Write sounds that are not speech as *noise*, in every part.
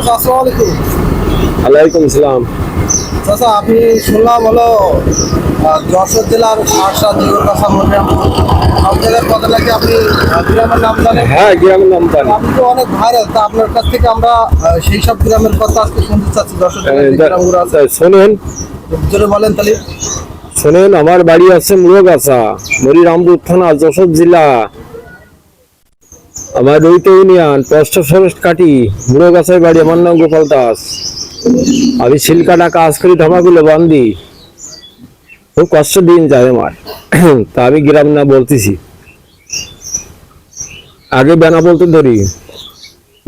আসসালামু আলাইকুম। আলাইকুম সালাম। চাচা আমি শুনলাম হলো যশোর জেলার শার্শা জিগরকাছা মনিরামপুর সব জায়গার কথা লাগে আপনি গ্রামের নাম জানেন? হ্যাঁ গ্রামের নাম জানি। আপনি তো অনেক ভাইরাল তা আপনার কাছ থেকে আমরা সেই সব গ্রামের কথা আজকে শুনতে চাচ্ছি যশোর জেলার গ্রামগুলো আছে। শোনেন। জোরে বলেন তাহলে। শোনেন আমার বাড়ি আছে মুরগাছা মরিরামপুর থানা যশোর জেলা। আমার রৈত ইউনিয়ন, পোস্ট ফরেস্ট কাটি বুড়ো গাছের বাড়ি, আমার নাম গোপাল দাস। আমি শিলকাটা কাজ করি ধামাগুলো বান্দি। খুব কষ্ট দিন যায় আমার। *clears throat* তা আমি গ্রাম না বলতেছি। আগে বেনা বলতে ধরি।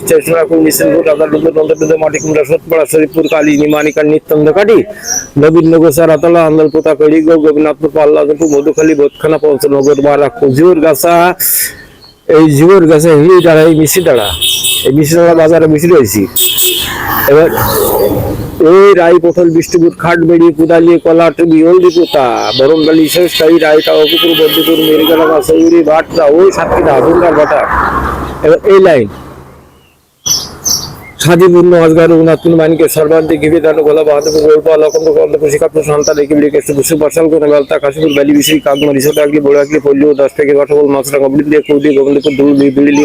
স্টেশনা কুলি সিলপুর নন্দপুর মাটিকুমড়া সতপাড়া, শরীফপুর, কালী, নিমানিকার নিত্যন্দ নবীনগর, সারাতলা, আন্দলপোতা কড়িগো গোপীনাথপুর পাল্লাদপুর মধুখালী, বোধখানা পঞ্চনগর বারা ফুজুর গাছা। এই জুয়োর গাছে হিড়ি দাঁড়া এই মিশি দাঁড়া। এই মিশি দাঁড়া, বাজারে মিশি রয়েছি রাই পটল বিষ্ণুপুর, খাটবেড়ি, কুদালি কলা টুবি বরমডালি, শেষটাই রায়টা অপুকুর বদ্যপুর মেরিগালা সৌরি ভাটটা ওই সাতক্ষীরা দুর্গার এবার এই লাইন। খাদিপুর নজগার রঘুনাথপুর মানিকে সর্বান্তে ঘিরে দানো গোলা বাহাদুর গোলপা লখন্দ কন্দপুর শিকাপুর সন্তান রেখে বিড়ে কেষ্টু বসু বর্ষাল করে বেলতা কাশীপুর ব্যালি বিশি কাকমারি ছোট আগলি, বড় আগলি পল্লিও দশ থেকে কঠবল মাছরা কবলি দিয়ে কুদি গোবিন্দপুর দুলুনি বিলিলি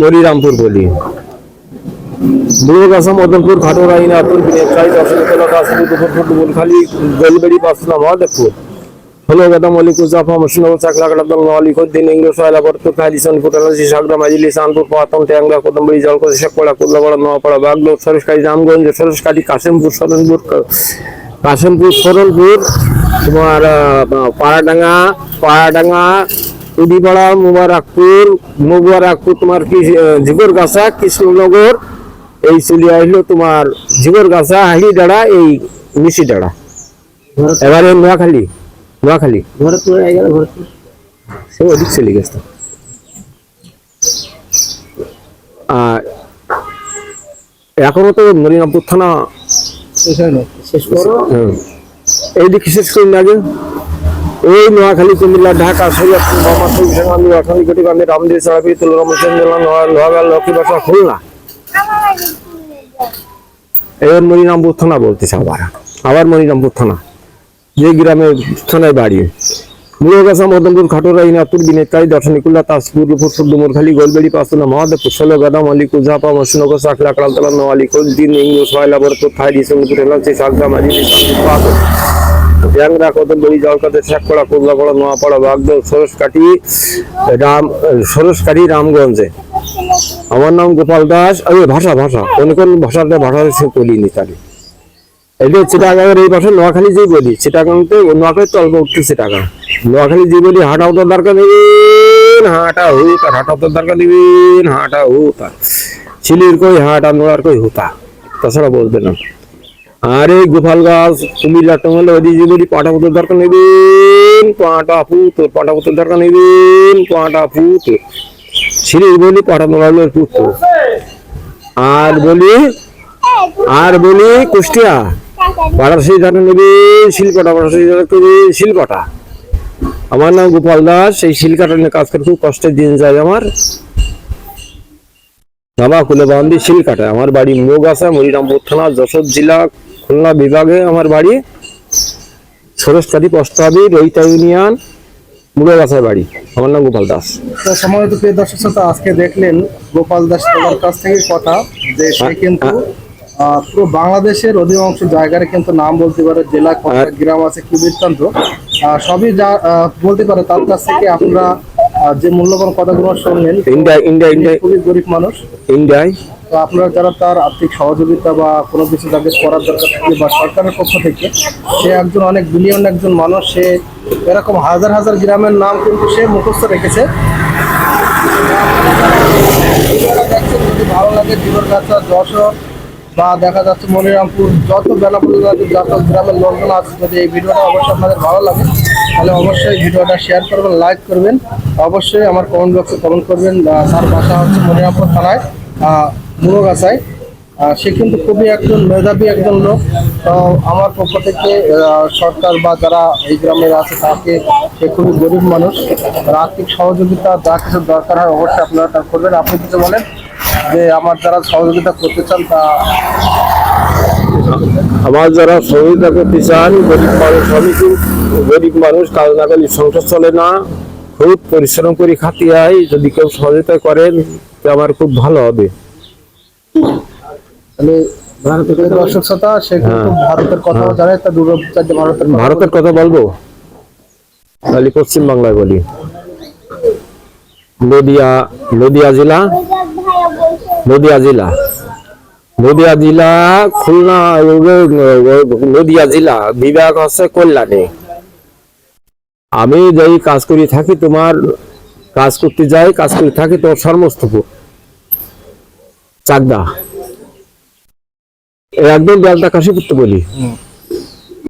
মরিরামপুর বলি। বুড়োগাছা মদনপুর খাটোরা ইনাপুর বিনেত্রাই দর্শনতলা দাসপুর দুপুরপুর দুপুরখালি গলবেড়ি পাঁচলা মহাদেবপুর হলো গাদা মলিক জাফা মশনগর চাকলা কাটাদল মালিক উদ্দিন ইংলো সয়লা বর্ত খালিসন ফুটালাসি সাগরা মাজিলি সানপুর, পাতম, ট্যাংরা কোদমবড়ি জলকসি শেখপাড়া, কুল্লাপাড়া, নোয়াপাড়া, বাগলোর, সরসকারি রামগঞ্জ সরসকারি, কাশিমপুর সরনপুর কাশিমপুর সরনপুর তোমার পাড়াডাঙ্গা পাড়াডাঙ্গা উদিপাড়া মুবারকপুর মুবারকপুর তোমার কি ঝিগর গাছা কৃষ্ণনগর এই চলে আসলো তোমার ঝিগর গাছা হাড়ি ডাড়া এই মিশি ডাড়া এবারে নোয়াখালী নোয়াখালী। সে ওদিক চলে গেছে। আর এখনও তো মরিনাপুর থানা শেষ করো। এইদিকে শেষ করি না আগে। ওই নোয়াখালী, কুমিল্লা, ঢাকা, সৈয়দপুর লক্ষ্মী খুলনা। এবার মরিরামপুর থানা বলতেছে আবার। আবার থানা। যে গ্রামের থানায় বাড়ি। মুরগাছা মদনপুর, খাটোরা ইনাপুর বিনেতাই দর্শনিকুল্লা তাজপুর রূপুর সুদ্দুমুরখালী গোলবেড়ি পাঁচনা মহাদেবপুর, ষোলো, গাদা মালিক উজাপা মসনগর চাকলা কালাতলা নোয়ালি দিন ইংলো সয়লা বরপুর খাইরি সঙ্গপুর এলাচি পাথর ট্যাংরা কদমবড়ি জলকাতে শেখপাড়া কুবলাপাড়া নোয়াপাড়া, বাগদল সরসকাটি রাম সরসকাটি রামগঞ্জে। আমার নাম গোপাল দাস। আরে, ভাষা ভাষা। কোন কোন ভাষাটা ভাষা সে বলিনি তাহলে। যে চিটাগাঙের এই ভাষা নোয়াখালী যেই বলি চিটাগাংতে নোয়াখালী তো অল্প উঠছে চিটাগাং। নোয়াখালী যে বলি, হাঁটাও তো দরকার নেবেন হাঁটা হুতার হাঁটাও তো দরকার নেবেন হাঁটা হুতার চিলির কই হাঁটা নোড়ার কই হুতা? তাছাড়া বলবে না। আর এই গোপাল গাছ কুমিল্লা টঙ্গল ওই যে বলি পাটা পুতুর দরকার নেবেন পাটা পুতুর পাটা পুতুর দরকার নেবেন পাটা পুতুর চিলির বলি পাটা নোড়ালের পুতুর আর বলি আর বলি কুষ্টিয়া, পাড়ার সেই ধারে নেবে শিলকটা, পাড়ার সেই ধারে নেবে শিলকটা। আমার নাম গোপাল দাস, এই শিলকাটা নিয়ে কাজ করে খুব কষ্টের দিন যায় আমার। বাবা কুলে বান্দি শিলকাটা আমার বাড়ি মোগাছা মরিরামপুর থানা, যশোর জেলা খুলনা বিভাগে আমার বাড়ি সরস্বতী প্রস্তাবী রৈতা ইউনিয়ন মুড়োগাছায় বাড়ি। আমার নাম গোপাল দাস। তো সম্মানিত প্রিয় দর্শক শ্রোতা আজকে দেখলেন গোপাল দাস তোমার কাছ থেকে কথা যে সে কিন্তু পুরো বাংলাদেশের অধিকাংশ জায়গার কিন্তু নাম বলতে পারে জেলা কটা গ্রাম আছে কি বৃত্তান্ত সবই যা বলতে পারে তার কাছ থেকে আপনারা যে মূল্যবান কথাগুলো শুনলেন ইন্ডিয়া ইন্ডিয়া ইন্ডিয়া। খুবই গরিব মানুষ। ইন্ডিয়ায় তো আপনারা যারা তার আর্থিক সহযোগিতা বা কোনো কিছু তাকে করার দরকার থাকে বা সরকারের পক্ষ থেকে, সে একজন অনেক বিলিয়ন একজন মানুষ, সে এরকম হাজার হাজার গ্রামের নাম কিন্তু সে মুখস্থ রেখেছে। যদি ভালো লাগে জীবনগাছা যশোর বা দেখা যাচ্ছে মনিরামপুর, যত বেলাপুর যত গ্রামের লোকজন আছে, যদি এই ভিডিওটা অবশ্যই আপনাদের ভালো লাগে, তাহলে অবশ্যই ভিডিওটা শেয়ার করবেন লাইক করবেন। অবশ্যই আমার কমেন্ট বক্সে কমেন্ট করবেন তার বাসা হচ্ছে মনিরামপুর থানায় মুরগাছায় সে কিন্তু খুবই একজন মেধাবী একজন লোক। তো আমার পক্ষ থেকে সরকার বা যারা এই গ্রামের আছে, তাকে সে খুবই গরিব মানুষ। তার আর্থিক সহযোগিতা যা কিছু দরকার হয়, অবশ্যই আপনারা তা করবেন। আপনি কিছু বলেন যে আমার যারা সহযোগিতা করতে চান, তা আমার যারা সহযোগিতা করতে চান গরিব মানুষ আমি গরিব মানুষ কাজ না করলে সংসার চলে না। খুব পরিশ্রম করে খাতে যদি কেউ সহযোগিতা করেন, তো আমার খুব ভালো হবে। তাহলে ভারতের দর্শক শ্রোতা সে কিন্তু ভারতের কথাও জানে তা দূর চাইতে ভারতের কথা। ভারতের কথা বলব? তাহলে পশ্চিম বাংলায় বলি। নদিয়া নদিয়া জেলা? নদিয়া জেলা। নদিয়া জেলা খুলনা নদিয়া জেলা বিভাগ হচ্ছে কল্যাণে। আমি যেই কাজ করি থাকি তোমার কাজ করতে যাই কাজ করে থাকি তোমার সর্মস্তপুর চাকদা একদম বেলটা কাশি করতে বলি।